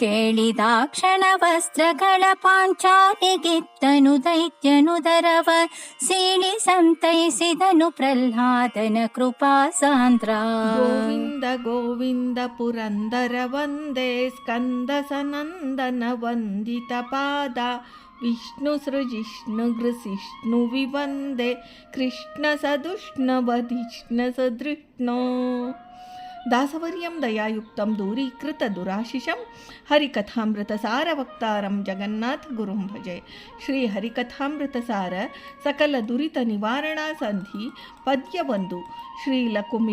केलि दाक्षण वस्त्र पाञ्चाति गीतनु दैत्यनुधरव सेलि सन्तैसि तनु प्रह्लादन कृपा सान्द्रा इन्द गोविन्दपुरन्दर वन्दे स्कन्द स नन्दन वन्दित पादा विष्णु सृजिष्णु गृसिष्णुवि वन्दे ದಾಸವರ್ಯಂ ದಯಾಯುಕ್ತಂ ದೂರೀಕೃತ ದುರಾಶಿಷಂ ಹರಿಕಥಾಮೃತ ಸಾರ ವಕ್ತಾರಂ ಭಜೆ. ಶ್ರೀ ಹರಿಕಥಾಮೃತ ಸಾರ ಸಕಲ ದುರಿತ ನಿವಾರಣಾ ಸಂಧಿ ಪದ್ಯವೊಂದು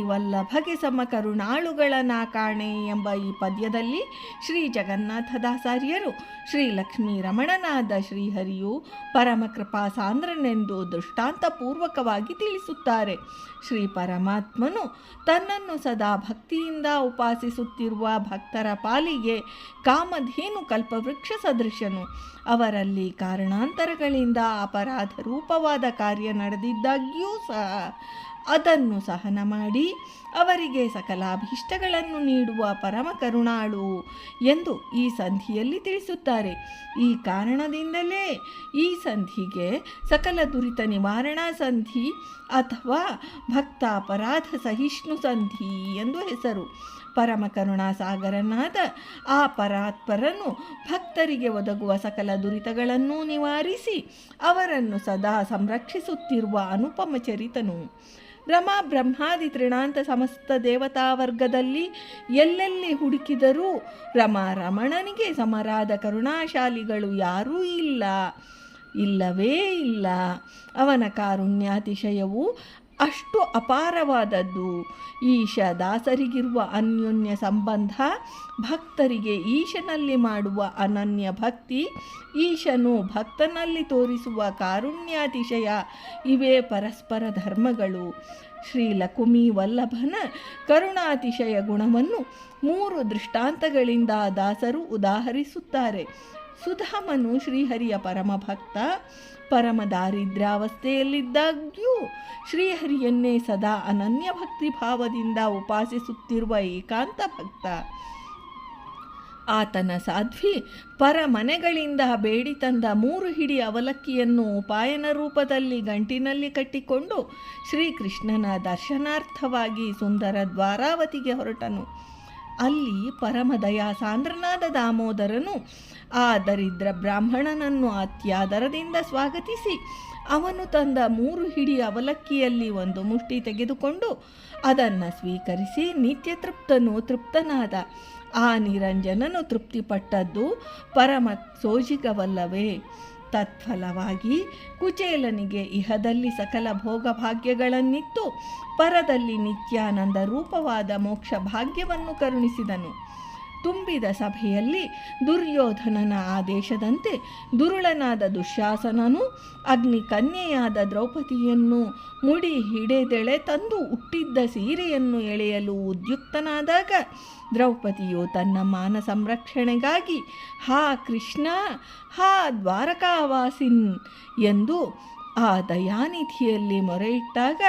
ವಲ್ಲಭಗೆ ಸಮ ಕರುಣಾಳುಗಳ ನಾಕಾಣೆ ಎಂಬ ಈ ಪದ್ಯದಲ್ಲಿ ಶ್ರೀ ಜಗನ್ನಾಥದಾಸಾರ್ಯರು ಶ್ರೀ ಲಕ್ಷ್ಮೀ ರಮಣನಾದ ಶ್ರೀಹರಿಯು ಪರಮಕೃಪಾ ಸಾಂದ್ರನೆಂದು ದೃಷ್ಟಾಂತಪೂರ್ವಕವಾಗಿ ತಿಳಿಸುತ್ತಾರೆ. ಶ್ರೀ ಪರಮಾತ್ಮನು ತನ್ನನ್ನು ಸದಾ ಭಕ್ತಿಯಿಂದ ಉಪಾಸಿಸುತ್ತಿರುವ ಭಕ್ತರ ಪಾಲಿಗೆ ಕಾಮಧೇನು ಕಲ್ಪವೃಕ್ಷ ಸದೃಶನು. ಅವರಲ್ಲಿ ಕಾರಣಾಂತರಗಳಿಂದ ಅಪರಾಧ ರೂಪವಾದ ಕಾರ್ಯ ನಡೆದಿದ್ದಾಗ್ಯೂ ಸಹ ಅದನ್ನು ಸಹನ ಮಾಡಿ ಅವರಿಗೆ ಸಕಲಾಭೀಷ್ಟಗಳನ್ನು ನೀಡುವ ಪರಮ ಕರುಣಾಳು ಎಂದು ಈ ಸಂಧಿಯಲ್ಲಿ ತಿಳಿಸುತ್ತಾರೆ. ಈ ಕಾರಣದಿಂದಲೇ ಈ ಸಂಧಿಗೆ ಸಕಲ ದುರಿತ ನಿವಾರಣಾ ಸಂಧಿ ಅಥವಾ ಭಕ್ತ ಅಪರಾಧ ಸಹಿಷ್ಣು ಸಂಧಿ ಎಂದು ಹೆಸರು. ಪರಮ ಕರುಣಾ ಸಾಗರನಾದ ಆ ಪರಾತ್ಪರನು ಭಕ್ತರಿಗೆ ಒದಗುವ ಸಕಲ ದುರಿತಗಳನ್ನು ನಿವಾರಿಸಿ ಅವರನ್ನು ಸದಾ ಸಂರಕ್ಷಿಸುತ್ತಿರುವ ಅನುಪಮ ಚರಿತನು. ರಮಾ ಬ್ರಹ್ಮಾದಿ ತ್ರಿಣಾಂತ ಸಮಸ್ತ ದೇವತಾ ವರ್ಗದಲ್ಲಿ ಎಲ್ಲೆಲ್ಲಿ ಹುಡುಕಿದರೂ ರಮಾ ರಮಣನಿಗೆ ಸಮರಾದ ಕರುಣಾಶಾಲಿಗಳು ಯಾರೂ ಇಲ್ಲ, ಇಲ್ಲವೇ ಇಲ್ಲ. ಅವನ ಕಾರುಣ್ಯಾತಿಶಯವು ಅಷ್ಟು ಅಪಾರವಾದದ್ದು ಈಶ ದಾಸರಿಗಿರುವ ಅನ್ಯೋನ್ಯ ಸಂಬಂಧ, ಭಕ್ತರಿಗೆ ಈಶನಲ್ಲಿ ಮಾಡುವ ಅನನ್ಯ ಭಕ್ತಿ, ಈಶನು ಭಕ್ತನಲ್ಲಿ ತೋರಿಸುವ ಕಾರುಣ್ಯಾತಿಶಯ. ಇವೇ ಪರಸ್ಪರ ಧರ್ಮಗಳು. ಶ್ರೀ ಲಕುಮಿ ವಲ್ಲಭನ ಕರುಣಾತಿಶಯ ಗುಣವನ್ನು ಮೂರು ದೃಷ್ಟಾಂತಗಳಿಂದ ದಾಸರು ಉದಾಹರಿಸುತ್ತಾರೆ. ಸುಧಾಮನು ಶ್ರೀಹರಿಯ ಪರಮ ಭಕ್ತ ಪರಮ ದಾರಿದ್ರಾವಸ್ಥೆಯಲ್ಲಿದ್ದಾಗ್ಯೂ ಶ್ರೀಹರಿಯನ್ನೇ ಸದಾ ಅನನ್ಯ ಭಕ್ತಿ ಭಾವದಿಂದ ಉಪಾಸಿಸುತ್ತಿರುವ ಏಕಾಂತ ಭಕ್ತ. ಆತನ ಸಾಧ್ವಿ ಪರ ಮನೆಗಳಿಂದ ಬೇಡಿ ತಂದ ಮೂರು ಹಿಡಿ ಅವಲಕ್ಕಿಯನ್ನು ಉಪಾಯನ ರೂಪದಲ್ಲಿ ಗಂಟಿನಲ್ಲಿ ಕಟ್ಟಿಕೊಂಡು ಶ್ರೀಕೃಷ್ಣನ ದರ್ಶನಾರ್ಥವಾಗಿ ಸುಂದರ ದ್ವಾರಾವತಿಗೆ ಹೊರಟನು. ಅಲ್ಲಿ ಪರಮದಯಾ ಸಾಂದ್ರನಾದ ದಾಮೋದರನು ಆ ದರಿದ್ರ ಬ್ರಾಹ್ಮಣನನ್ನು ಅತ್ಯಾದರದಿಂದ ಸ್ವಾಗತಿಸಿ, ಅವನು ತಂದ ಮೂರು ಹಿಡಿ ಅವಲಕ್ಕಿಯಲ್ಲಿ ಒಂದು ಮುಷ್ಟಿ ತೆಗೆದುಕೊಂಡು ಅದನ್ನು ಸ್ವೀಕರಿಸಿ ನಿತ್ಯ ತೃಪ್ತನು ತೃಪ್ತನಾದ. ಆ ನಿರಂಜನನು ತೃಪ್ತಿಪಟ್ಟದ್ದು ಪರಮ ಸೋಜಿಗವಲ್ಲವೇ. ತತ್ಫಲವಾಗಿ ಕುಚೇಲನಿಗೆ ಇಹದಲ್ಲಿ ಸಕಲ ಭೋಗಭಾಗ್ಯಗಳನ್ನಿತ್ತು ಪರದಲ್ಲಿ ನಿತ್ಯಾನಂದ ರೂಪವಾದ ಮೋಕ್ಷ ಭಾಗ್ಯವನ್ನು ಕರುಣಿಸಿದನು. ತುಂಬಿದ ಸಭೆಯಲ್ಲಿ ದುರ್ಯೋಧನನ ಆದೇಶದಂತೆ ದುರುಳನಾದ ದುಶ್ಯಾಸನನು ಅಗ್ನಿ ಕನ್ಯೆಯಾದ ದ್ರೌಪದಿಯನ್ನು ಮುಡಿ ಹಿಡೆದೆಳೆ ತಂದು ಹುಟ್ಟಿದ್ದ ಸೀರೆಯನ್ನು ಎಳೆಯಲು ಉದ್ಯುಕ್ತನಾದಾಗ ದ್ರೌಪದಿಯು ತನ್ನ ಮಾನ ಸಂರಕ್ಷಣೆಗಾಗಿ, ಹಾ ಕೃಷ್ಣ, ಹಾ ದ್ವಾರಕಾವಾಸಿನ್ ಎಂದು ಆ ದಯಾನಿಧಿಯಲ್ಲಿ ಮೊರೆಯಿಟ್ಟಾಗ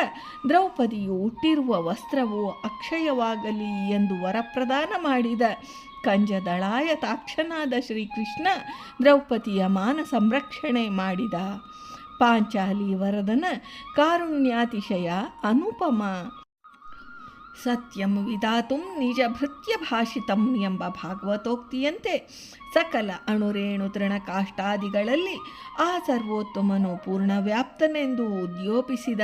ದ್ರೌಪದಿಯು ಉಟ್ಟಿರುವ ವಸ್ತ್ರವು ಅಕ್ಷಯವಾಗಲಿ ಎಂದು ವರಪ್ರದಾನ ಮಾಡಿದ. ಕಂಜದಳಾಯ ತಾಕ್ಷನಾದ ಶ್ರೀಕೃಷ್ಣ ದ್ರೌಪದಿಯ ಮಾನ ಸಂರಕ್ಷಣೆ ಮಾಡಿದ. ಪಾಂಚಾಲಿ ವರದನ ಕಾರುಣ್ಯಾತಿಶಯ ಅನುಪಮ. ಸತ್ಯಂ ವಿಧಾತು ನಿಜ ಭೃತ್ಯ ಭಾಷಿತಂ ಎಂಬ ಭಾಗವತೋಕ್ತಿಯಂತೆ ಸಕಲ ಅಣುರೇಣು ತೃಣಕಾಷ್ಟಾದಿಗಳಲ್ಲಿ ಆ ಸರ್ವೋತ್ತಮನು ಪೂರ್ಣ ವ್ಯಾಪ್ತನೆಂದು ಉದ್ಯೋಪಿಸಿದ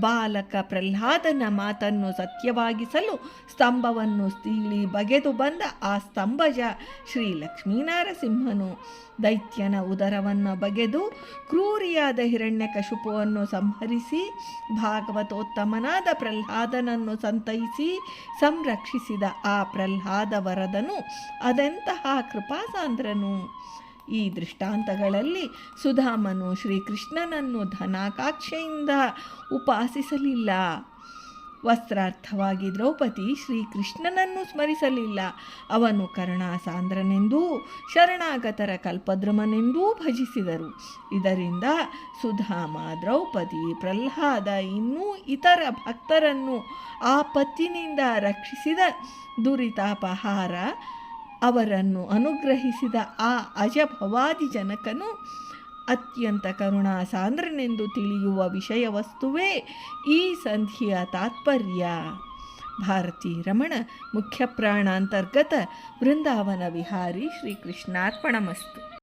ಬಾಲಕ ಪ್ರಹ್ಲಾದನ ಮಾತನ್ನು ಸತ್ಯವಾಗಿಸಲು ಸ್ತಂಭವನ್ನು ಸ್ತೀಳಿ ಬಗೆದು ಬಂದ ಆ ಸ್ತಂಭಜ ಶ್ರೀ ಲಕ್ಷ್ಮೀನಾರಸಿಂಹನು ದೈತ್ಯನ ಉದರವನ್ನು ಬಗೆದು ಕ್ರೂರಿಯಾದ ಹಿರಣ್ಯಕಶುಪುವನ್ನು ಸಂಹರಿಸಿ ಭಾಗವತೋತ್ತಮನಾದ ಪ್ರಹ್ಲಾದನನ್ನು ಸಂತೈಸಿ ಸಂರಕ್ಷಿಸಿದ ಆ ಪ್ರಹ್ಲಾದ ವರದನು ಅದೆಂತಹ ಕೃಪಾಸಾಂದ್ರನು ಈ ದೃಷ್ಟಾಂತಗಳಲ್ಲಿ ಸುಧಾಮನು ಶ್ರೀಕೃಷ್ಣನನ್ನು ಧನಾಕಾಕ್ಷೆಯಿಂದ ಉಪಾಸಿಸಲಿಲ್ಲ. ವಸ್ತ್ರಾರ್ಥವಾಗಿ ದ್ರೌಪದಿ ಶ್ರೀಕೃಷ್ಣನನ್ನು ಸ್ಮರಿಸಲಿಲ್ಲ. ಅವನು ಕರುಣಾಸಾಂದ್ರನೆಂದೂ ಶರಣಾಗತರ ಕಲ್ಪದ್ರಮನೆಂದೂ ಭಜಿಸಿದರು. ಇದರಿಂದ ಸುಧಾಮ, ದ್ರೌಪದಿ, ಪ್ರಹ್ಲಾದ, ಇನ್ನೂ ಇತರ ಭಕ್ತರನ್ನು ಆ ಪತ್ತಿನಿಂದ ರಕ್ಷಿಸಿದ ದುರಿತಾಪಹಾರ ಅವರನ್ನು ಅನುಗ್ರಹಿಸಿದ ಆ ಅಜಭವಾದಿ ಜನಕನು ಅತ್ಯಂತ ಕರುಣಾಸಾಂದ್ರನೆಂದು ತಿಳಿಯುವ ವಿಷಯ ವಸ್ತುವೇ ಈ ಸಂಧಿಯ ತಾತ್ಪರ್ಯ. ಭಾರತೀ ರಮಣ ಮುಖ್ಯ ಪ್ರಾಣಾಂತರ್ಗತ ಬೃಂದಾವನ ವಿಹಾರಿ ಶ್ರೀಕೃಷ್ಣಾರ್ಪಣಮಸ್ತು.